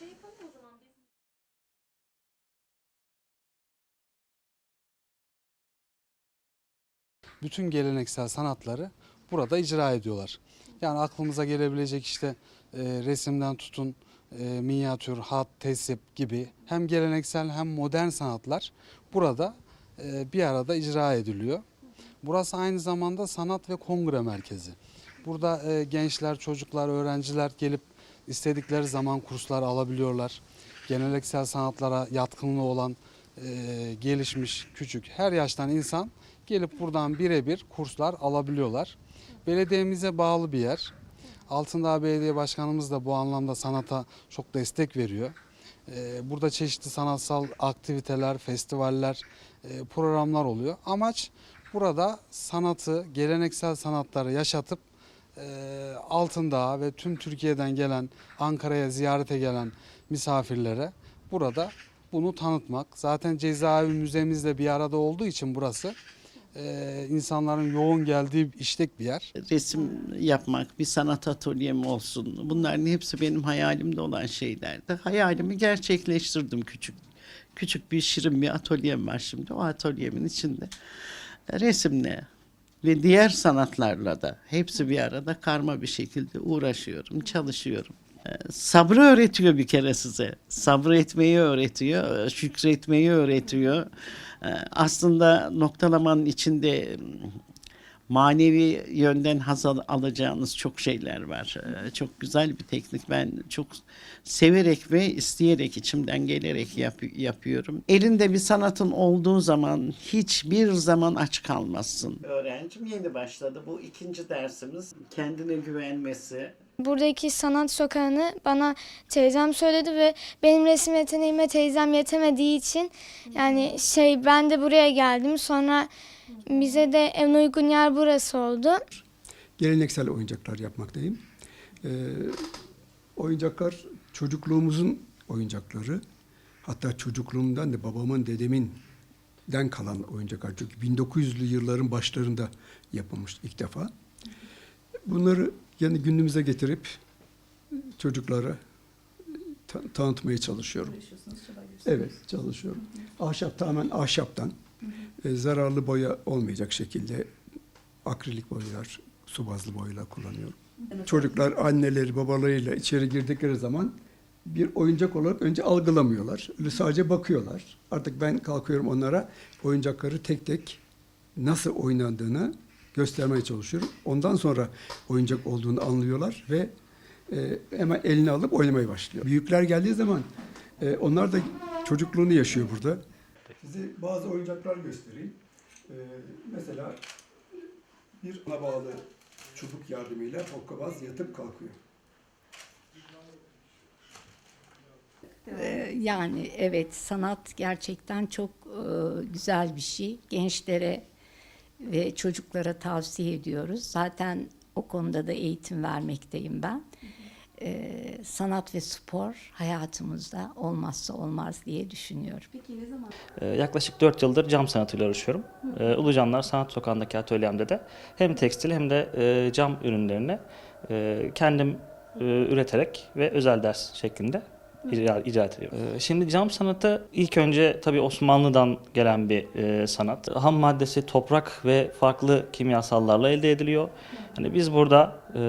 şey yapalım o zaman biz. Bütün geleneksel sanatları burada icra ediyorlar. Yani aklımıza gelebilecek işte e, resimden tutun e, minyatür, hat, tesip gibi hem geleneksel hem modern sanatlar burada e, bir arada icra ediliyor. Burası aynı zamanda sanat ve kongre merkezi. Burada e, gençler, çocuklar, öğrenciler gelip istedikleri zaman kurslar alabiliyorlar. Geleneksel sanatlara yatkınlığı olan e, gelişmiş, küçük her yaştan insan gelip buradan birebir kurslar alabiliyorlar. Belediyemize bağlı bir yer. Altındağ Belediye Başkanımız da bu anlamda sanata çok destek veriyor. Ee, Burada çeşitli sanatsal aktiviteler, festivaller, e, programlar oluyor. Amaç burada sanatı, geleneksel sanatları yaşatıp e, Altındağ ve tüm Türkiye'den gelen, Ankara'ya ziyarete gelen misafirlere burada bunu tanıtmak. Zaten cezaevi müzemizle bir arada olduğu için burası e, insanların yoğun geldiği işlek bir yer. resim yapmak, bir sanat atölyem olsun. Bunların hepsi benim hayalimde olan şeylerdi. Hayalimi gerçekleştirdim küçük. Küçük bir şirin bir atölyem var şimdi. O atölyemin içinde resimle ve diğer sanatlarla da hepsi bir arada karma bir şekilde uğraşıyorum, çalışıyorum. Ee, Sabrı öğretiyor bir kere size. Sabrı etmeyi öğretiyor, şükretmeyi öğretiyor. Ee, Aslında noktalamanın içinde manevi yönden haz al- alacağınız çok şeyler var. Ee, Çok güzel bir teknik. Ben çok severek ve isteyerek, içimden gelerek yap- yapıyorum. Elinde bir sanatın olduğu zaman hiçbir zaman aç kalmazsın. Öğrencim yeni başladı. Bu ikinci dersimiz. Kendine güvenmesi, Buradaki sanat sokağını bana teyzem söyledi ve benim resim yeteneğime teyzem yetemediği için yani şey ben de buraya geldim. Sonra bize de en uygun yer burası oldu. geleneksel oyuncaklar yapmaktayım. Ee, oyuncaklar çocukluğumuzun oyuncakları. Hatta çocukluğumdan da babamın, dedemin den kalan oyuncaklar. Çünkü 1900'lü yılların başlarında yapılmış ilk defa. Bunları yani günümüze getirip çocuklara ta- tanıtmaya çalışıyorum. Evet, çalışıyorum. Ahşap tamamen ahşaptan. e, zararlı boya olmayacak şekilde akrilik boyalar, su bazlı boyalar kullanıyorum. Çocuklar anneleri, babalarıyla içeri girdikleri zaman bir oyuncak olarak önce algılamıyorlar. Öyle sadece bakıyorlar. Artık ben kalkıyorum onlara oyuncakları tek tek nasıl oynandığını göstermeye çalışıyorum. Ondan sonra oyuncak olduğunu anlıyorlar ve e, hemen eline alıp oynamaya başlıyor. Büyükler geldiği zaman e, onlar da çocukluğunu yaşıyor burada. Size bazı oyuncaklar göstereyim. E, mesela bir ona bağlı çubuk yardımıyla hokkabaz yatıp kalkıyor. Ee, Yani evet sanat gerçekten çok e, güzel bir şey. Gençlere ve çocuklara tavsiye ediyoruz. Zaten o konuda da eğitim vermekteyim ben. Ee, sanat ve spor hayatımızda olmazsa olmaz diye düşünüyorum. Ee, Yaklaşık 4 yıldır cam sanatıyla uğraşıyorum. Ee, Ulucanlar Sanat Sokağı'ndaki atölyemde de hem tekstil hem de e, cam ürünlerini e, kendim e, üreterek ve özel ders şeklinde icra, icra ediyorum. Ee, Şimdi cam sanatı ilk önce tabii Osmanlı'dan gelen bir e, sanat. Ham maddesi toprak ve farklı kimyasallarla elde ediliyor. Hani biz burada e,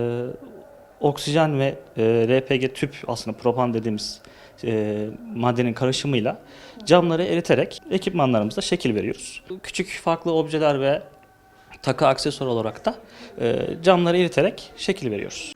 oksijen ve e, RPG tüp aslında propan dediğimiz e, maddenin karışımıyla camları eriterek ekipmanlarımıza şekil veriyoruz. Küçük farklı objeler ve takı aksesuar olarak da e, camları eriterek şekil veriyoruz.